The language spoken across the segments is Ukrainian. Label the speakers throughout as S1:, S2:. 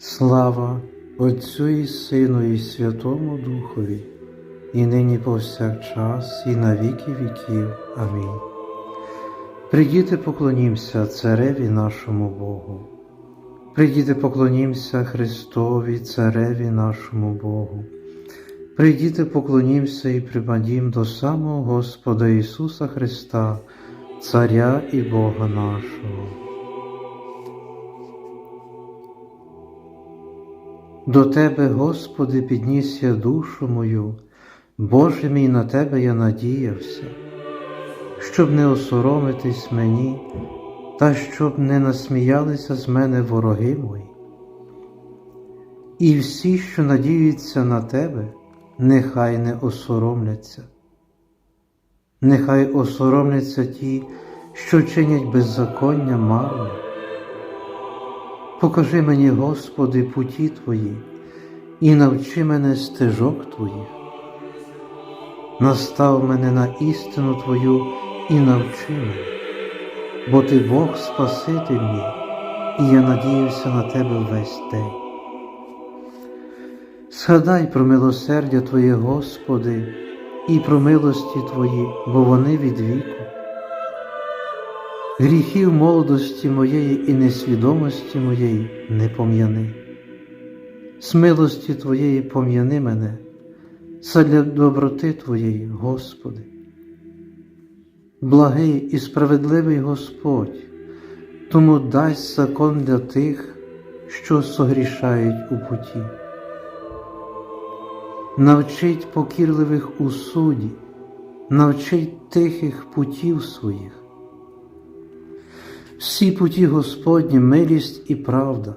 S1: Слава Отцю і Сину, і Святому Духові, і нині повсякчас, і на віки віків. Амінь. Придіти поклонімся Цареві нашому Богу. Придіти поклонімся Христові, Цареві нашому Богу. Прийдіте поклонімся і припадім до самого Господа Ісуса Христа, Царя і Бога нашого. До Тебе, Господи, підніс я душу мою, Боже мій на Тебе я надіявся, щоб не осоромитись мені, та щоб не насміялися з мене вороги мої. І всі, що надіються на Тебе, нехай не осоромляться. Нехай осоромляться ті, що чинять беззаконня марно. Покажи мені, Господи, путі Твої, і навчи мене стежок Твоїх. Настав мене на істину Твою і навчи мене, бо Ти Бог Спаситель мій, і я надіюся на Тебе весь день. Згадай про милосердя Твоє, Господи, і про милості Твої, бо вони від віку. Гріхів молодості моєї і несвідомості моєї не пом'яни. З милості Твоєї пом'яни мене, задля доброти Твоєї, Господи. Благий і справедливий Господь, тому дасть закон для тих, що согрішають у путі. Навчить покірливих у суді, навчить тихих путів своїх. Всі путі Господні милість і правда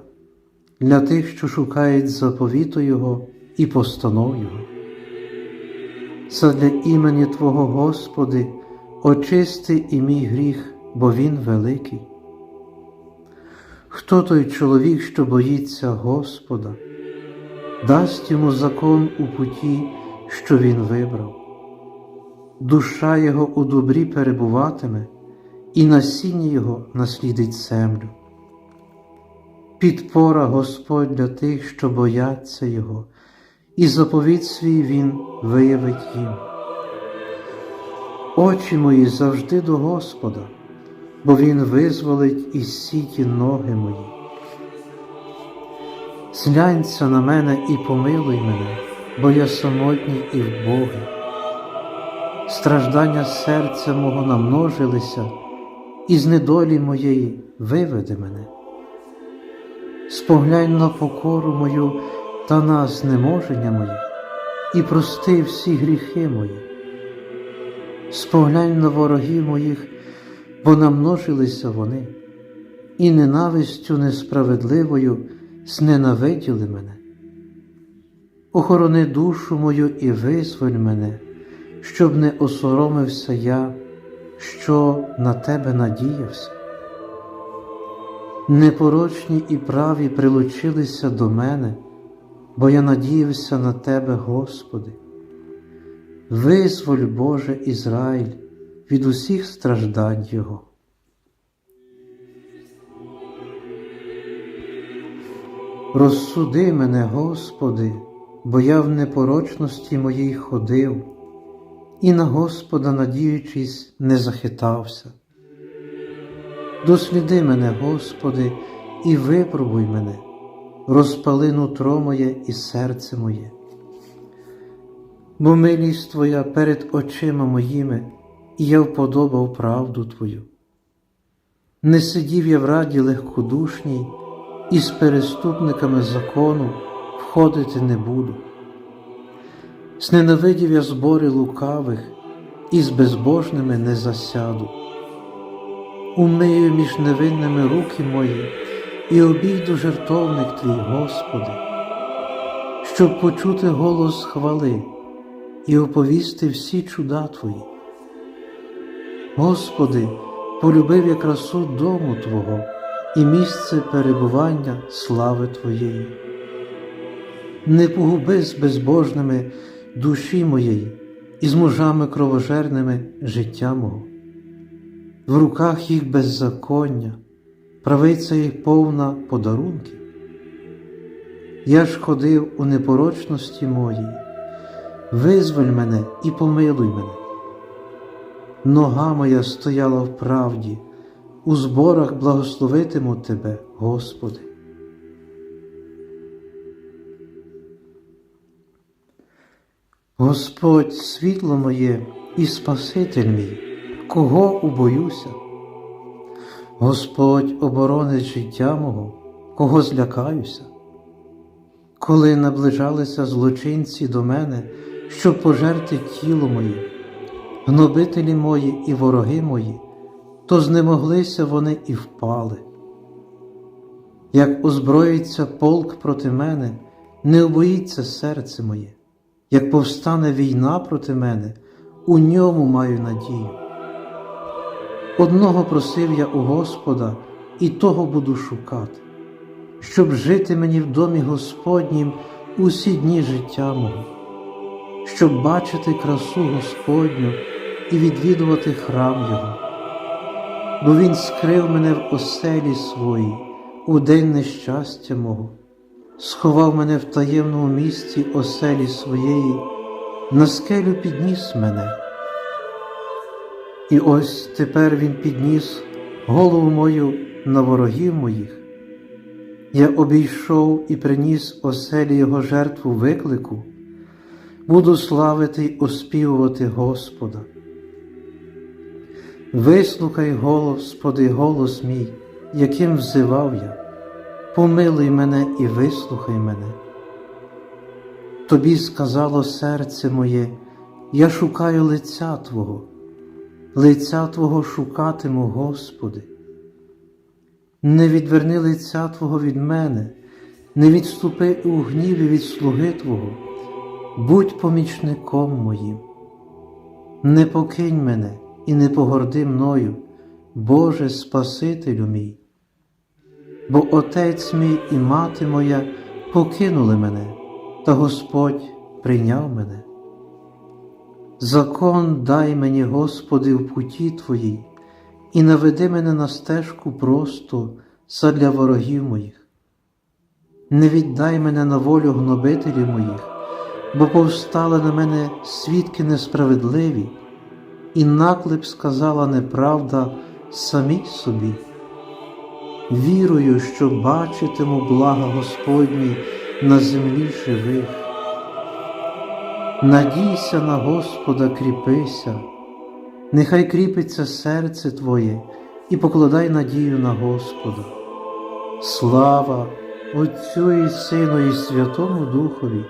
S1: для тих, що шукають заповіту Його і постанов Його. Задля імені Твого Господи, очисти і мій гріх, бо Він великий. Хто той чоловік, що боїться Господа, дасть йому закон у путі, що він вибрав, душа його у добрі перебуватиме і насіння його наслідить землю. Підпора Господь для тих, що бояться Його, і заповідь свій Він виявить їм. Очі мої завжди до Господа, бо Він визволить із сіті ноги мої. Зглянься на мене і помилуй мене, бо я самотній і в Богі. Страждання серця мого намножилися, і з недолі моєї виведи мене. Споглянь на покору мою та на знеможення мої, і прости всі гріхи мої. Споглянь на ворогів моїх, бо намножилися вони, і ненавистю несправедливою зненавиділи мене. Охорони душу мою і визволь мене, щоб не осоромився я що на тебе надіявся. Непорочні і праві прилучилися до мене, бо я надіявся на Тебе, Господи. Визволь, Боже Ізраїль, від усіх страждань Його. Розсуди мене, Господи, бо я в непорочності моїй ходив і на Господа, надіючись, не захитався. Досліди мене, Господи, і випробуй мене, розпали нутро моє і серце моє. Бо милість Твоя перед очима моїми, і я вподобав правду Твою. Не сидів я в раді легкодушній, і з переступниками закону входити не буду. Зненавидів я збори лукавих і з безбожними не засяду. Умию між невинними руки мої і обійду жертовник твій, Господи, щоб почути голос хвали і оповісти всі чуда Твої. Господи, полюбив я красу дому Твого і місце перебування слави Твоєї. Не погуби з безбожними душі моєї і з мужами кровожерними життя мого. В руках їх беззаконня, правиця їх повна подарунків. я ж ходив у непорочності моїй. Визволь мене і помилуй мене. Нога моя стояла в правді, у зборах благословитиму Тебе, Господи. Господь світло моє і Спаситель мій, кого убоюся? Господь оборонить життя мого, кого злякаюся. Коли наближалися злочинці до мене, щоб пожерти тіло моє, гнобителі мої і вороги мої, то знемоглися вони і впали. Як озброїться полк проти мене, не обоїться серце моє, як повстане війна проти мене, у ньому маю надію. Одного просив я у Господа, і того буду шукати, щоб жити мені в домі Господнім усі дні життя мого, щоб бачити красу Господню і відвідувати храм Його. Бо Він скрив мене в оселі своїй у день нещастя мого, сховав мене в таємному місці оселі своєї, на скелю підніс мене. І ось тепер Він підніс голову мою на ворогів моїх. Я обійшов і приніс оселі Його жертву виклику, буду славити й оспівувати Господа. Вислухай, Господи, голос мій, яким взивав я, помилуй мене і вислухай мене. Тобі сказало серце моє, я шукаю лиця Твого лиця Твого шукатиму, Господи. Не відверни лиця Твого від мене, не відступи у гніві від слуги Твого, будь помічником моїм. Не покинь мене і не погорди мною, Боже Спасителю мій, бо Отець мій і мати моя покинули мене, та Господь прийняв мене. Закон дай мені, Господи, в путі Твоїй, і наведи мене на стежку просто задля ворогів моїх. Не віддай мене на волю гнобителів моїх, бо повстали на мене свідки несправедливі, і наклеп сказала неправда самій собі. Вірую, що бачитиму блага Господні на землі живих. Надійся на Господа, кріпися, нехай кріпиться серце Твоє і покладай надію на Господа. Слава Отцю і Сину, і Святому Духові,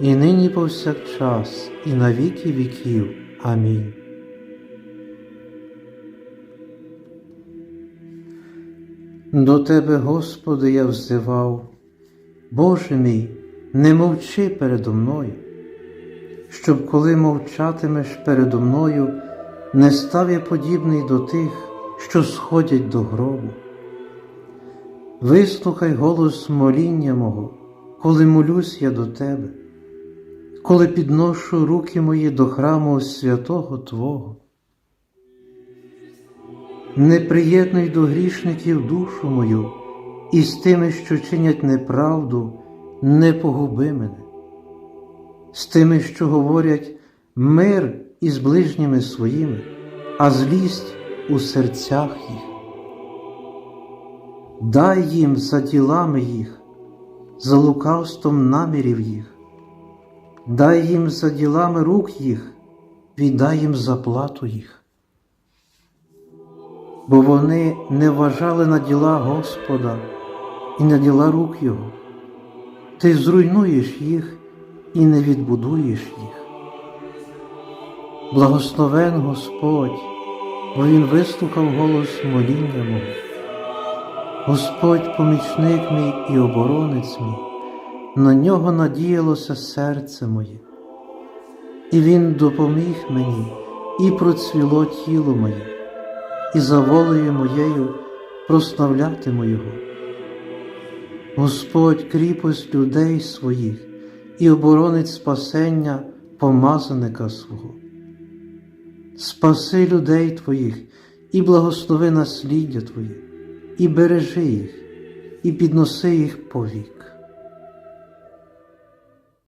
S1: і нині повсякчас, і на віки віків. Амінь. До Тебе, Господи, я взивав, Боже мій, не мовчи передо мною щоб коли мовчатимеш передо мною, не став я подібний до тих, що сходять до гробу. Вислухай голос моління мого, коли молюсь я до тебе, коли підношу руки мої до храму святого Твого. Не приєднуй до грішників душу мою, і з тими, що чинять неправду, не погуби мене з тими, що говорять мир із ближніми своїми, а злість у серцях їх. Дай їм за ділами їх, за лукавством намірів їх, дай їм за ділами рук їх, віддай їм заплату їх. Бо вони не вважали на діла Господа і на діла рук Його, ти зруйнуєш їх і не відбудуєш їх. Благословен Господь, бо Він вислухав голос моління мого. Господь помічник мій і оборонець мій, на нього надіялося серце моє, і Він допоміг мені і процвіло тіло моє, і за волею моєю прославлятиму Його. Господь кріпость людей своїх і оборонить спасення помазаника свого. Спаси людей Твоїх і благослови насліддя Твоє, і бережи їх, і підноси їх повік.